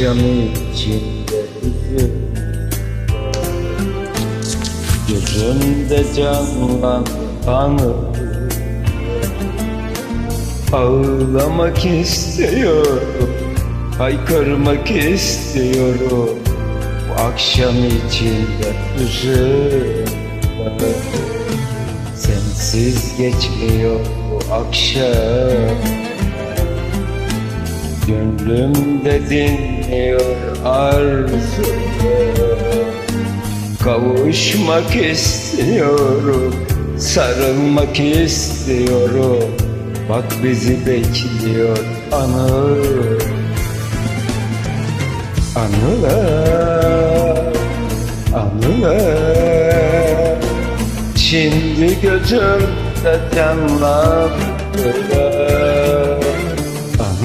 akşam içinde hüzün. Gözümde canlan anı Ağlamak istiyorum Haykırmak istiyorum. Bu akşam içinde hüzün Sensiz geçmiyor bu akşam Gönlümde dinliyor arzu. Kavuşmak istiyorum Sarılmak istiyorum. Bak bizi bekliyor anı Anılar Anılar. Şimdi gözümde canlandılar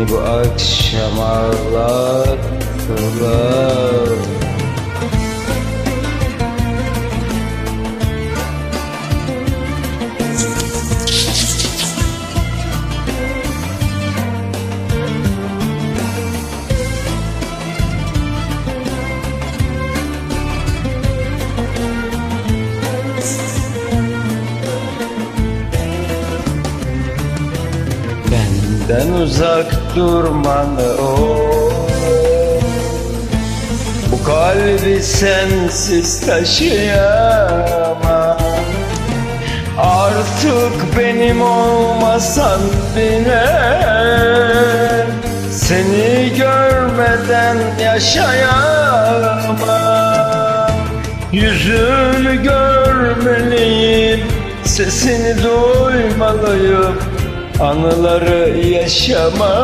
Beni bu akşam ağlattılar Benden uzak durmanı o. Bu kalbi sensiz taşıyamam. Artık benim olmasan bile Seni görmeden yaşayamam. Yüzünü görmeliyim Sesini duymalıyım Anıları yaşamalıyım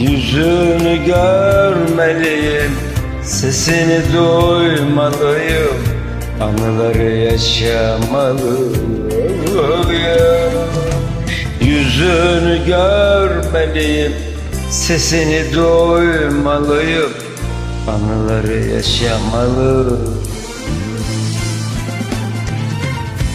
Yüzünü görmeliyim Sesini duymalıyım. Anıları yaşamalıyım. Yüzünü görmeliyim Sesini duymalıyım. Anıları yaşamalıyım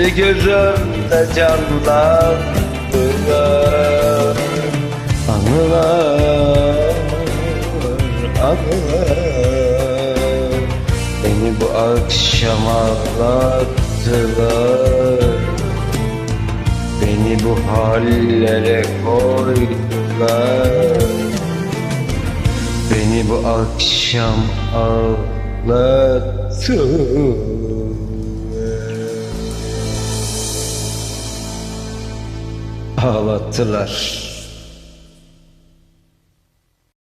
Şimdi gözümde canlandılar Anılar, anılar. Beni bu akşam ağlattılar. Beni bu hallere koydular. Beni bu akşam ağlattılar Ağlattılar